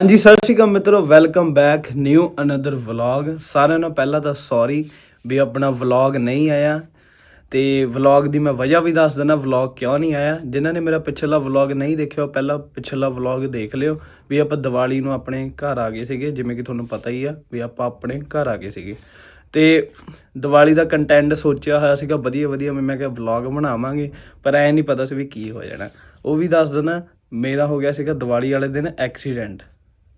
ਹਾਂਜੀ, ਸਤਿ ਸ਼੍ਰੀ ਅਕਾਲ ਮਿੱਤਰੋ welcome back new another vlog ਸਾਰਿਆਂ ਨੂੰ ਪਹਿਲਾਂ ਤਾਂ ਸੌਰੀ ਵੀ ਆਪਣਾ ਵਲੌਗ ਨਹੀਂ ਆਇਆ। ਤੇ ਵਲੌਗ ਦੀ ਮੈਂ ਵਜ੍ਹਾ ਵੀ ਦੱਸ ਦਿੰਦਾ ਵਲੌਗ ਕਿਉਂ ਨਹੀਂ ਆਇਆ? ਜਿਨ੍ਹਾਂ ਨੇ ਮੇਰਾ ਪਿਛਲਾ ਵਲੌਗ ਨਹੀਂ ਦੇਖਿਆ, ਉਹ ਪਹਿਲਾਂ ਪਿਛਲਾ ਵਲੌਗ ਦੇਖ ਲਿਓ ਵੀ ਆਪਾਂ ਦੀਵਾਲੀ ਨੂੰ ਆਪਣੇ ਘਰ ਆ ਗਏ ਸੀਗੇ। ਜਿਵੇਂ ਕਿ ਤੁਹਾਨੂੰ ਪਤਾ ਹੀ ਆ ਵੀ ਆਪਾਂ ਆਪਣੇ ਘਰ ਆ ਗਏ ਸੀਗੇ। ਤੇ ਦੀਵਾਲੀ ਦਾ ਕੰਟੈਂਟ ਸੋਚਿਆ ਹੋਇਆ ਸੀਗਾ, ਵਧੀਆ ਵਧੀਆ ਮੈਂ ਮੈਂ ਕਿਹਾ ਵਲੌਗ ਬਣਾਵਾਂਗੇ, ਪਰ ਐ ਨਹੀਂ ਪਤਾ ਸੀ ਵੀ ਕੀ ਹੋ ਜਾਣਾ। ਉਹ ਵੀ ਦੱਸ ਦਿੰਦਾ, ਮੇਰਾ ਹੋ ਗਿਆ ਸੀਗਾ ਦੀਵਾਲੀ ਵਾਲੇ ਦਿਨ ਐਕਸੀਡੈਂਟ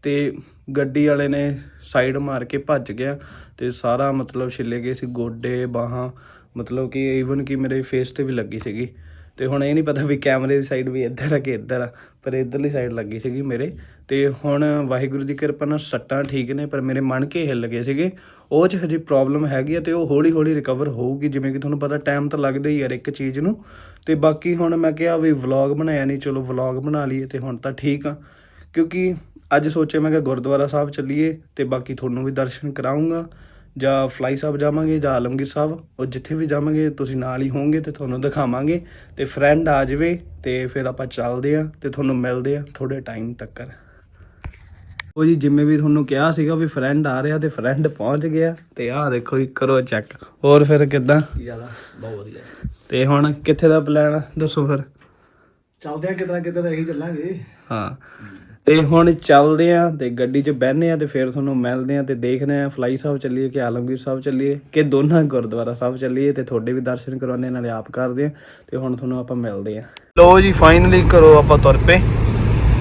ਤੇ ਗੱਡੀ ਵਾਲੇ ਨੇ ਸਾਈਡ ਮਾਰ ਕੇ ਭੱਜ ਗਿਆ ਤੇ ਸਾਰਾ ਮਤਲਬ ਛਿੱਲੇ ਗਏ ਸੀ, ਗੋਡੇ, ਬਾਹਾਂ, ਮਤਲਬ ਕਿ ਈਵਨ ਕਿ ਮੇਰੇ ਫੇਸ ਤੇ ਵੀ ਲੱਗੀ ਸੀਗੀ। ਤੇ ਹੁਣ ਇਹ ਨਹੀਂ ਪਤਾ ਵੀ ਕੈਮਰੇ ਦੀ ਸਾਈਡ ਵੀ ਇੱਧਰ ਆ ਕਿ ਇੱਧਰ ਆ, ਪਰ ਇੱਧਰਲੀ ਸਾਈਡ ਲੱਗੀ ਸੀਗੀ ਮੇਰੇ। ਤੇ ਹੁਣ ਵਾਹਿਗੁਰੂ ਦੀ ਕਿਰਪਾ ਨਾਲ ਸੱਟਾਂ ਠੀਕ ਨੇ, ਪਰ ਮੇਰੇ ਮਣ ਕੇ ਹਿੱਲ ਗਏ ਸੀਗੇ। ਉਹ ਚ ਹਜੇ ਪ੍ਰੋਬਲਮ ਹੈਗੀ ਆ ਤੇ ਉਹ ਹੌਲੀ ਹੌਲੀ ਰਿਕਵਰ ਹੋਊਗੀ, ਜਿਵੇਂ ਕਿ ਤੁਹਾਨੂੰ ਪਤਾ ਟਾਈਮ ਤਾਂ ਲੱਗਦਾ ਹੀ ਯਾਰ ਇੱਕ ਚੀਜ਼ ਨੂੰ। ਤੇ ਬਾਕੀ ਹੁਣ ਮੈਂ ਕਿਹਾ ਵੀ ਵਲੌਗ ਬਣਾਇਆ ਨਹੀਂ ਚਲੋ ਵਲੌਗ ਬਣਾ ਲਈਏ ਤੇ ਹੁਣ ਤਾਂ ਠੀਕ ਆ। ਕਿਉਂਕਿ ਅੱਜ ਸੋਚਿਆ ਮੈਂ ਕਿ ਗੁਰਦੁਆਰਾ ਸਾਹਿਬ ਚੱਲੀਏ ਤੇ ਬਾਕੀ ਤੁਹਾਨੂੰ ਵੀ ਦਰਸ਼ਨ ਕਰਾਉਂਗਾ ਜਾਂ ਫਲਾਈ ਸਾਹਿਬ ਜਾਵਾਂਗੇ ਜਾਂ ਆਲਮਗੀਰ ਸਾਹਿਬ ਉਹ ਜਿੱਥੇ ਵੀ ਜਾਵਾਂਗੇ ਤੁਸੀਂ ਨਾਲ ਹੀ ਹੋਵੋਗੇ ਤੇ ਤੁਹਾਨੂੰ ਦਿਖਾਵਾਂਗੇ ਤੇ ਫਰੈਂਡ ਆ ਜਾਵੇ ਤੇ ਫਿਰ ਆਪਾਂ ਚੱਲਦੇ ਆ ਤੇ ਤੁਹਾਨੂੰ ਮਿਲਦੇ ਆ ਥੋੜੇ ਟਾਈਮ ਤੱਕ ਉਹ ਜੀ ਜਿਵੇਂ ਵੀ ਤੁਹਾਨੂੰ ਕਿਹਾ ਸੀਗਾ ਵੀ ਫਰੈਂਡ ਆ ਰਿਹਾ ਤੇ ਫਰੈਂਡ ਪਹੁੰਚ ਗਿਆ ਤੇ ਆਹ ਦੇਖੋ ਜੀ ਕਰੋ ਚੈੱਕ ਹੋਰ ਫਿਰ ਕਿੱਦਾਂ? ਜ਼ਿਆਦਾ ਬਹੁਤ ਵਧੀਆ। ਤੇ ਹੁਣ ਕਿੱਥੇ ਦਾ ਪਲਾਨ ਦੱਸੋ ਫਿਰ। ਚੱਲਦੇ ਆ ਕਿਤੇ ਤਾਂ ਇਹੀ ਚੱਲਾਂਗੇ। ਹਾਂ। ਤੇ ਹੁਣ ਚੱਲਦੇ ਆ ਤੇ ਗੱਡੀ 'ਚ ਬਹਿਨੇ ਆ ਤੇ ਫਿਰ ਤੁਹਾਨੂੰ ਮਿਲਦੇ ਆ ਤੇ ਦੇਖਦੇ ਆ, ਫਲਾਈ ਸਾਹਿਬ ਚੱਲੀਏ ਕਿ ਆਲਮਗੀਰ ਸਾਹਿਬ ਚੱਲੀਏ ਕਿ ਦੋਨਾਂ ਗੁਰਦੁਆਰਾ ਸਾਹਿਬ ਚੱਲੀਏ ਤੇ ਤੁਹਾਡੇ ਵੀ ਦਰਸ਼ਨ ਕਰਵਾਉਣੇ ਨਾਲੇ ਆਪ ਕਰਦੇ ਆ ਤੇ ਹੁਣ ਤੁਹਾਨੂੰ ਆਪਾਂ ਮਿਲਦੇ ਆ। ਲੋ ਜੀ ਫਾਈਨਲੀ ਕਰੋ ਆਪਾਂ ਤੁਰ ਪਏ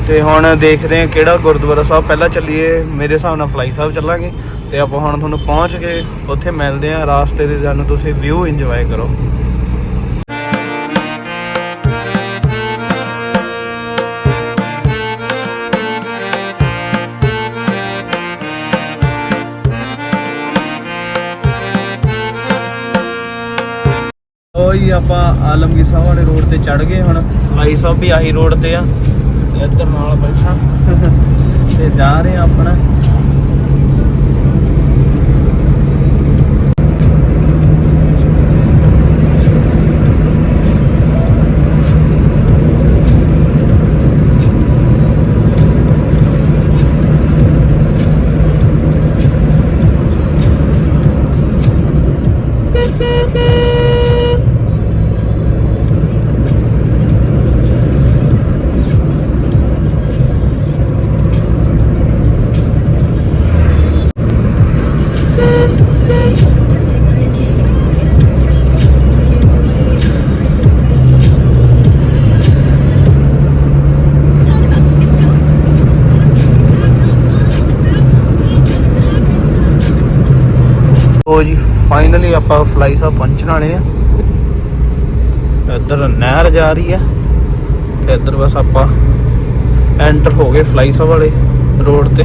ਤੇ ਹੁਣ ਦੇਖਦੇ ਆ ਕਿਹੜਾ ਗੁਰਦੁਆਰਾ ਸਾਹਿਬ ਪਹਿਲਾਂ ਚੱਲੀਏ, ਮੇਰੇ ਹਿਸਾਬ ਨਾਲ ਫਲਾਈ ਸਾਹਿਬ ਚੱਲਾਂਗੇ ਤੇ ਆਪਾਂ ਹੁਣ ਤੁਹਾਨੂੰ ਪਹੁੰਚ ਕੇ ਉੱਥੇ ਮਿਲਦੇ ਆ, ਰਾਸਤੇ ਦੇ ਸਾਨੂੰ ਤੁਸੀਂ ਵਿਊ ਇੰਜੋਏ ਕਰੋ। ਹੀ ਆਪਾਂ ਆਲਮਗੀਰ ਸਾਹਿਬ ਵਾਲੇ ਰੋਡ ਤੇ ਚੜ ਗਏ ਹੁਣ। ਫਲਾਈ ਸਾਹਿਬ ਵੀ ਆਹੀ ਰੋਡ ਤੇ ਆ। ਤੇ ਇੱਧਰ ਨਾਲ ਬੈਠਾ। ਤੇ ਜਾ ਰਹੇ ਆ ਆਪਣਾ। ਫਾਈਨਲੀ ਆਪਾਂ ਫਲਾਈ ਸਾਹਿਬ ਪਹੁੰਚਣ ਵਾਲੇ ਆ। ਇੱਧਰ ਨਹਿਰ ਜਾ ਰਹੀ ਆ ਤੇ ਇੱਧਰ ਬਸ ਆਪਾਂ ਐਂਟਰ ਹੋ ਗਏ ਫਲਾਈ ਸਾਹਿਬ ਵਾਲੇ ਰੋਡ ਤੇ।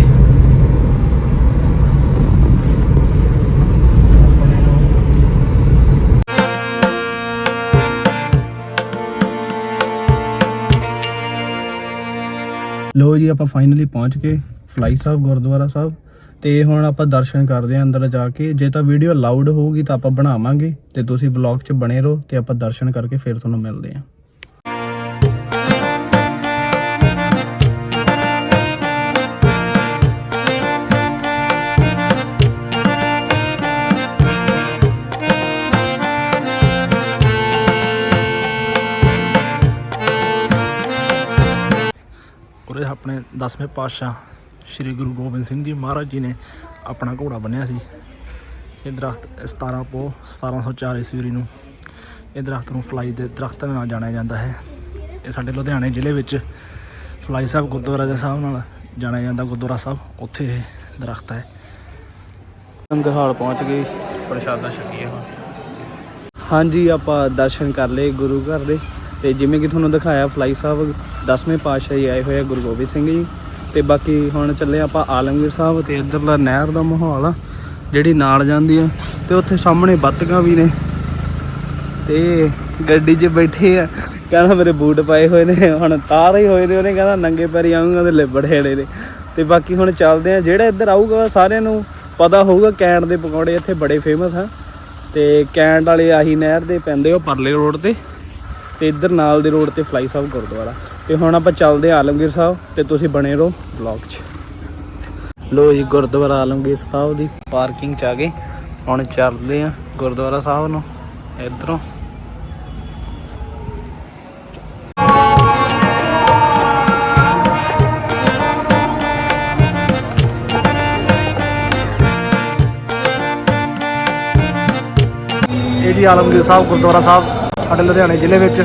ਲੋ ਜੀ, ਆਪਾਂ ਫਾਈਨਲੀ ਪਹੁੰਚ ਗਏ ਫਲਾਈ ਸਾਹਿਬ ਗੁਰਦੁਆਰਾ ਸਾਹਿਬ। ਤੇ ਹੁਣ ਆਪਾਂ ਦਰਸ਼ਨ ਕਰਦੇ ਆਂ ਅੰਦਰ ਜਾ ਕੇ। ਜੇ ਤਾਂ ਵੀਡੀਓ ਲਾਊਡ ਹੋਊਗੀ ਤਾਂ ਆਪਾਂ ਬਣਾਵਾਂਗੇ ਤੇ ਤੁਸੀਂ ਵਲੌਗ 'ਚ ਬਣੇ ਰਹੋ ਤੇ ਆਪਾਂ ਦਰਸ਼ਨ ਕਰਕੇ ਫਿਰ ਤੁਹਾਨੂੰ ਮਿਲਦੇ ਆਂ ਆਪਣੇ 10ਵੇਂ ਪਾਤਸ਼ਾਹ ਸ੍ਰੀ ਗੁਰੂ ਗੋਬਿੰਦ ਸਿੰਘ ਜੀ ਮਹਾਰਾਜ ਜੀ ਨੇ ਆਪਣਾ ਘੋੜਾ ਬੰਨਿਆ ਸੀ। ਇਹ ਦਰਖਤ 17 ਪੋ 1704 ਈਸਵੀ ਨੂੰ ਇਹ ਦਰਖਤ ਨੂੰ ਫਲਾਈ ਦੇ ਦਰਖਤ ਦੇ ਨਾਲ ਜਾਣਿਆ ਜਾਂਦਾ ਹੈ। ਇਹ ਸਾਡੇ ਲੁਧਿਆਣੇ ਜ਼ਿਲ੍ਹੇ ਵਿੱਚ ਫਲਾਈ ਸਾਹਿਬ ਗੁਰਦੁਆਰਾ ਦੇ ਸਾਹਿਬ ਨਾਲ ਜਾਣਿਆ ਜਾਂਦਾ। ਗੁਰਦੁਆਰਾ ਸਾਹਿਬ ਉੱਥੇ ਇਹ ਦਰਖਤ ਹੈ। ਲੰਗਰ ਹਾਲ ਪਹੁੰਚ ਗਏ। ਪ੍ਰਸ਼ਾਦਾ ਛਕੀਏ ਹਾਂਜੀ ਆਪਾਂ ਦਰਸ਼ਨ ਕਰ ਲਏ ਗੁਰੂ ਘਰ ਦੇ। ਤੇ ਜਿਵੇਂ ਕਿ ਤੁਹਾਨੂੰ ਦਿਖਾਇਆ ਫਲਾਈ ਸਾਹਿਬ 10ਵੇਂ ਪਾਤਸ਼ਾਹ ਜੀ ਆਏ ਹੋਏ ਆ ਗੁਰੂ ਗੋਬਿੰਦ ਸਿੰਘ ਜੀ। ਤੇ ਬਾਕੀ ਹੁਣ ਚੱਲੇ ਆਪਾਂ ਆਲਮਗੀਰ ਸਾਹਿਬ ਤੇ ਇੱਧਰਲਾ ਨਹਿਰ ਦਾ ਮਾਹੌਲ ਆ, ਜਿਹੜੀ ਨਾਲ ਜਾਂਦੀ ਆ, ਤੇ ਉੱਥੇ ਸਾਹਮਣੇ ਬੱਤਕਾਂ ਵੀ ਨੇ। ਤੇ ਗੱਡੀ 'ਚ ਬੈਠੇ ਆ, ਕਹਿੰਦਾ ਮੇਰੇ ਬੂਟ ਪਾਏ ਹੋਏ ਨੇ, ਹੁਣ ਤਾਰ ਹੀ ਹੋਏ ਨੇ, ਉਹਨੇ ਕਹਿੰਦਾ ਨੰਗੇ ਪੈਰੀ ਆਉਂਗਾ ਤੇ ਲਿਬੜ ਹੇੜੇ ਨੇ। ਤੇ ਬਾਕੀ ਹੁਣ ਚੱਲਦੇ ਆ, ਜਿਹੜਾ ਇੱਧਰ ਆਊਗਾ ਸਾਰਿਆਂ ਨੂੰ ਪਤਾ ਹੋਊਗਾ, ਕੈਂਟ ਦੇ ਪਕੌੜੇ ਇੱਥੇ ਬੜੇ ਫੇਮਸ ਆ। ਤੇ ਕੈਂਟ ਵਾਲੇ ਆਹੀ ਨਹਿਰ ਦੇ ਪੈਂਦੇ ਉਹ ਪਰਲੇ ਰੋਡ ਤੇ ਤੇ ਇੱਧਰ ਨਾਲ ਦੇ ਰੋਡ ਤੇ ਫਲਾਈ ਸਾਹਿਬ ਗੁਰਦੁਆਰਾ। ਤੇ ਹੁਣ ਆਪਾਂ ਚੱਲਦੇ ਆ ਆਲਮਗੀਰ ਸਾਹਿਬ ਤੇ ਤੁਸੀਂ ਬਣੇ ਰਹੋ ਵਲੌਗ 'ਚ। ਲੋ ਜੀ, ਗੁਰਦੁਆਰਾ ਆਲਮਗੀਰ ਸਾਹਿਬ ਦੀ ਪਾਰਕਿੰਗ ਚ ਆ ਗਏ। ਹੁਣ ਚੱਲਦੇ ਆ ਗੁਰਦੁਆਰਾ ਸਾਹਿਬ ਨੂੰ, ਇਧਰੋਂ। ਇਹ ਜੀ ਆਲਮਗੀਰ ਸਾਹਿਬ, ਗੁਰਦੁਆਰਾ ਸਾਹਿਬ, ਸਾਡੇ ਲੁਧਿਆਣੇ ਜ਼ਿਲ੍ਹੇ ਵਿੱਚ।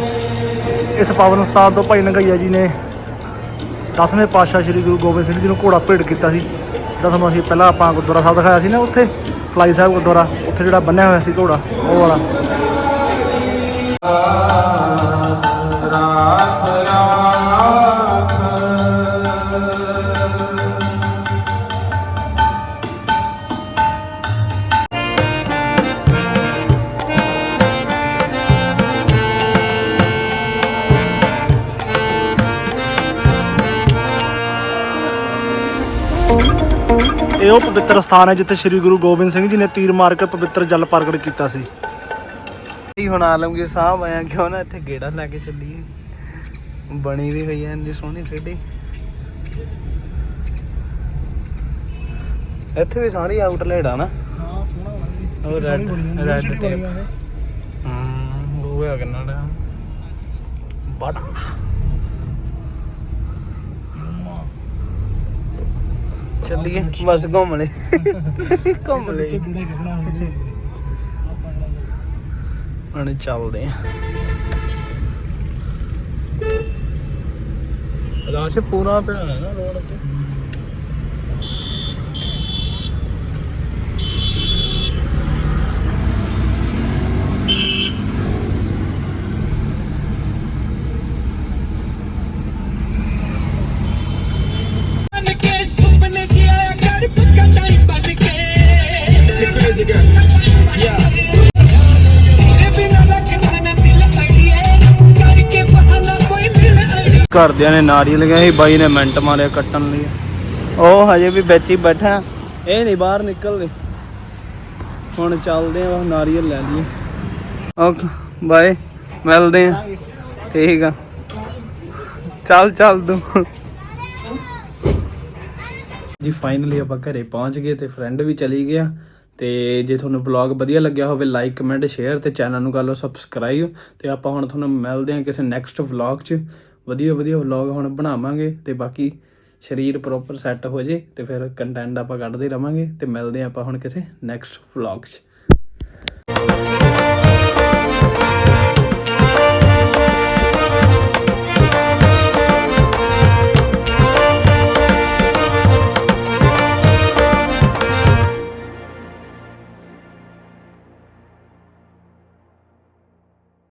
ਇਸ ਪਾਵਨ ਸਥਾਨ ਤੋਂ ਭਾਈ ਨੰਗਈਆ ਜੀ ਨੇ ਦਸਵੇਂ ਪਾਤਸ਼ਾਹ ਸ੍ਰੀ ਗੁਰੂ ਗੋਬਿੰਦ ਸਿੰਘ ਜੀ ਨੂੰ ਘੋੜਾ ਭੇਟ ਕੀਤਾ ਸੀ। ਜਿਹੜਾ ਤੁਹਾਨੂੰ ਅਸੀਂ ਪਹਿਲਾਂ ਆਪਾਂ ਗੁਰਦੁਆਰਾ ਸਾਹਿਬ ਦਿਖਾਇਆ ਸੀ ਨਾ, ਉੱਥੇ ਫਲਾਈ ਸਾਹਿਬ ਗੁਰਦੁਆਰਾ, ਉੱਥੇ ਜਿਹੜਾ ਬੰਨਿਆ ਹੋਇਆ ਸੀ ਘੋੜਾ, ਉਹ ਵਾਲਾ। ਇਹ ਉਹ ਪਵਿੱਤਰ ਸਥਾਨ ਹੈ ਜਿੱਥੇ ਸ੍ਰੀ ਗੁਰੂ ਗੋਬਿੰਦ ਸਿੰਘ ਜੀ ਨੇ ਤੀਰ ਮਾਰ ਕੇ ਪਵਿੱਤਰ ਜਲ ਪ੍ਰਗਟ ਕੀਤਾ ਸੀ। ਜੀ ਹੁਣ ਆਲਮਗੀਰ ਸਾਹਿਬ ਆਇਆ ਕਿਉਂ ਨਾ ਇੱਥੇ ਗੇੜਾ ਲੈ ਕੇ ਚੱਲੀਏ? ਬਣੀ ਵੀ ਹੋਈ ਐ ਇੰਨੀ ਸੋਹਣੀ ਸਿਟੀ ਇੱਥੇ ਵੀ ਸਾਰੀ ਆਊਟਲੈਟ ਆ ਨਾ? ਹਾਂ ਸੋਹਣਾ ਉਹ red- red tape। ਹੂੰ ਉਹ ਹੈ ਕਿੰਨਾ ਬੜਾ। ਚੱਲੀਏ ਬਸ ਘੁੰਮ ਲੈ ਘੁੰਮ ਲੈ ਹੁਣ ਚੱਲਦੇ ਆ। ਰਾਸ਼ ਪੂਰਾ ਪਿਆ ਹੈ ਨਾ ਰੋਡ ਤੇ। ਘਰਦਿਆਂ ਨੇ ਨਾਰੀਅਲ ਗਿਆ ਬਾਈ ਨੇ ਮਿੰਟ ਮਾਰਿਆ ਕੱਟਣ ਲਈ। ਉਹ ਹਜੇ ਵੀ ਵਿੱਚ ਹੀ ਬੈਠਾ। ਇਹ ਨਹੀਂ ਬਾਹਰ ਨਿਕਲਦੇ। ਹੁਣ ਚੱਲਦੇ ਆ ਨਾਰੀਅਲ ਲੈ ਲਈਏ। ਓਕੇ ਬਾਏ ਮਿਲਦੇ ਆ ਠੀਕ ਆ। ਚੱਲ ਚੱਲ ਤੂੰ। ਜੀ ਫਾਈਨਲੀ ਆਪਾਂ ਘਰੇ ਪਹੁੰਚ ਗਏ ਤੇ ਫਰੈਂਡ ਵੀ ਚਲੀ ਗਿਆ। ਤੇ ਜੇ ਤੁਹਾਨੂੰ ਵਲੌਗ ਵਧੀਆ ਲੱਗਿਆ ਹੋਵੇ ਲਾਈਕ ਕਮੈਂਟ ਸ਼ੇਅਰ ਤੇ ਚੈਨਲ ਨੂੰ ਕਰ ਲਓ ਸਬਸਕ੍ਰਾਈਬ ਤੇ ਆਪਾਂ ਹੁਣ ਤੁਹਾਨੂੰ ਮਿਲਦੇ ਹਾਂ ਕਿਸੇ ਨੈਕਸਟ ਵਲੌਗ 'ਚ। ਵਧੀਆ ਵਧੀਆ ਵਲੌਗ ਹੁਣ ਬਣਾਵਾਂਗੇ ਤੇ ਬਾਕੀ ਸਰੀਰ ਪ੍ਰੋਪਰ ਸੈੱਟ ਹੋ ਜੇ ਤੇ ਫਿਰ ਕੰਟੈਂਟ ਆਪਾਂ ਕੱਢਦੇ ਰਵਾਂਗੇ ਤੇ ਮਿਲਦੇ ਹਾਂ ਆਪਾਂ ਹੁਣ ਕਿਸੇ ਨੈਕਸਟ ਵਲੌਗ 'ਚ।